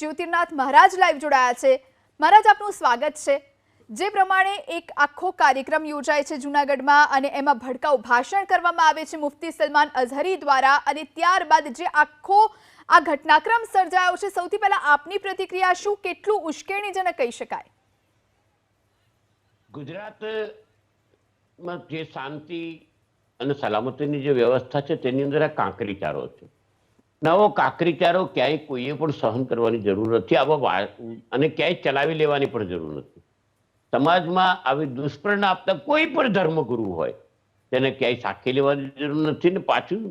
જ્યોતિર્નાથ મહારાજ live જોડાયા છે. મહારાજ, આપનું સ્વાગત છે. જે પ્રમાણે એક આખો કાર્યક્રમ યોજાય છે જૂનાગઢમાં અને એમાં ભડકાઉ ભાષણ કરવામાં આવે છે મુફતી સલમાન અઝહરી દ્વારા અને ત્યારબાદ જે આખો આ ઘટનાક્રમ સર્જાયો છે, સૌથી પહેલા આપની પ્રતિક્રિયા શું? કેટલું ઉશ્કેરણીજનક કહી શકાય? ગુજરાતમાં જે શાંતિ અને સલામતીની જે વ્યવસ્થા છે, તેની અંદર આ કાંકરીચારો છે. નવો કાકરીચારો ક્યાંય કોઈએ પણ સહન કરવાની જરૂર નથી. આવા અને ક્યાંય ચલાવી લેવાની પણ જરૂર નથી. સમાજમાં આવી દુષ્પરિણામ આપતા કોઈ પણ ધર્મગુરુ હોય, તેને ક્યાંય સાખી લેવાની જરૂર નથી. ને પાછું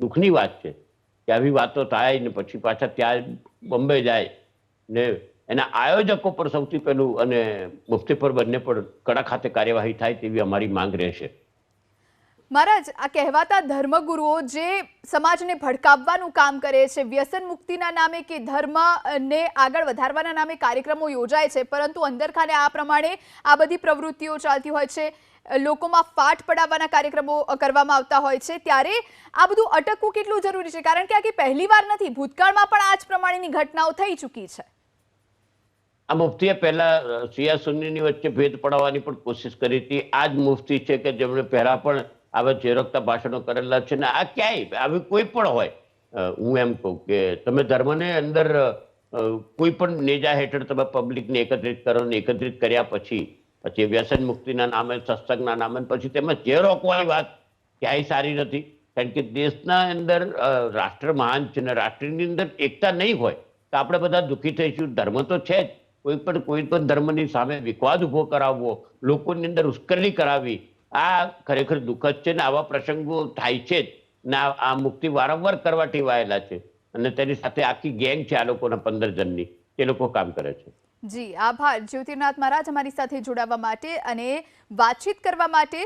દુઃખની વાત છે કે આવી વાતો થાય ને પછી પાછા ત્યાં બોમ્બે જાય ને એના આયોજકો પર સૌથી પહેલું અને મુફતી પર બંને પર કડા ખાતે કાર્યવાહી થાય તેવી અમારી માંગ રહેશે. મહારાજ, આ કહેવાતા ધર્મગુરુઓ જે સમાજને ભડકાવવાનું કામ કરે છે, વ્યસન મુક્તિના નામે કે ધર્મને આગળ વધારવાના નામે કાર્યક્રમો યોજાય છે, પરંતુ અંદરખાને આ પ્રમાણે આ બધી પ્રવૃત્તિઓ ચાલતી હોય છે, લોકોમાં ફાટ પડાવવાના કાર્યક્રમો કરવામાં આવતા હોય છે, ત્યારે આ બધું અટકવું કેટલું જરૂરી છે? કારણ કે આ કે પહેલી વાર નથી, ભૂતકાળમાં પણ આ જ પ્રમાણેની ઘટનાઓ થઈ ચૂકી છે. આ મુફ્તીએ પહેલા શિયા સુન્નીની વચ્ચે ભેદ પડાવવાની પણ કોશિશ કરી હતી. આ જ મુફ્તી છે કે જેમણે પહેલા પણ આવા ચેરકતા ભાષણો કરેલા છે ને આ ક્યાંય, આવી કોઈ પણ હોય. હું એમ કહું કે તમે ધર્મને અંદર કોઈ પણ નેજા હેઠળ તમે પબ્લિકને એકત્રિત કરો ને એકત્રિત કર્યા પછી પછી વ્યસન મુક્તિના નામે, સત્સંગના નામે પછી તેમાં જે રોકવાની વાત ક્યાંય સારી નથી. કારણ કે દેશના અંદર રાષ્ટ્ર મહાન છે ને રાષ્ટ્રની અંદર એકતા નહીં હોય, તો આપણે બધા દુઃખી થઈશું. ધર્મ તો છે જ. કોઈ પણ કોઈ પણ ધર્મની સામે વિવાદ ઊભો કરાવવો, લોકોની અંદર ઉશ્કેરણી કરાવવી આ ખરેખર દુઃખદ છે ને આવા પ્રસંગો થાય છે જ. ને આ મુક્તિ વારંવાર કરવા ટેવાયેલા છે. અને તેની સાથે આખી ગેંગ છે આ લોકોના પંદર જણની. એ લોકો કામ કરે છે. જી, આભાર. જ્યોતિર્નાથ મહારાજ અમારી સાથે જોડાવા માટે અને વાતચીત કરવા માટે